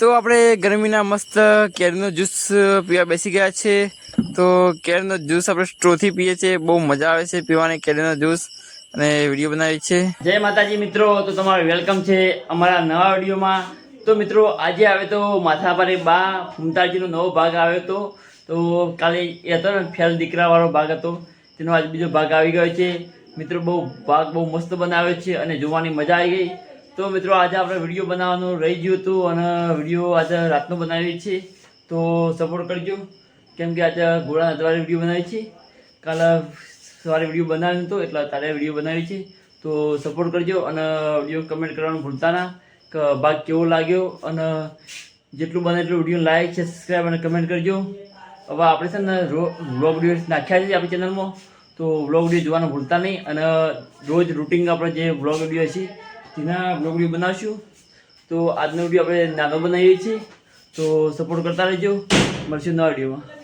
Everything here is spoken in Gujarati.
તો આપણે ગરમીના મસ્ત કેરીનો જ્યુસ પીવા બેસી ગયા છે. તો કેરીનો જ્યુસ આપણે સ્ટ્રોથી પીએ છીએ. બહુ મજા આવે છે પીવાની કેરીનો જ્યુસ અને વીડિયો બનાવી છે. જય માતાજી મિત્રો, તો તમારું વેલકમ છે અમારા નવા વિડીયોમાં. તો મિત્રો, આજે આવે તો માથાભારે બા ફૂમતાજીનો નવો ભાગ આવ્યો હતો. તો કાલે એ હતો ફેલ દીકરાવાળો ભાગ હતો. તેનો આજે બીજો ભાગ આવી ગયો છે. મિત્રો, બહુ ભાગ બહુ મસ્ત બનાવ્યો છે અને જોવાની મજા આવી ગઈ. તો મિત્રો આજે આપણે વીડિયો બનાવવાનું રહી ગયું હતું અને વીડિયો આજે રાતનો બનાવી છે તો સપોર્ટ કરજો. કેમ કે આજે ઘોડા નતવારે વીડિયો બનાવી છે કાલે સવારે વીડિયો બનાવ્યો હતો, એટલે તારે વીડિયો બનાવી છે તો સપોર્ટ કરજો અને વીડિયો કમેન્ટ કરવાનું ભૂલતા ના. કે ભાગ કેવો લાગ્યો અને જેટલું બને એટલું વીડિયો લાઈક છે સબસ્ક્રાઈબ અને કમેન્ટ કરજો. હવે આપણે છે ને વ્લોગ વીડિયો નાખ્યા છે આપણી ચેનલમાં તો વ્લોગ વીડિયો જોવાનું ભૂલતા નહીં અને રોજ રૂટિન આપણે જે વ્લોગ વીડિયો છે તેના બ્લોગ વીડિયો બનાવશું. તો આજનો વીડિયો આપણે નાનો બનાવીએ છીએ. તો સપોર્ટ કરતા રહેજો. મળશું નવા વિડીયોમાં.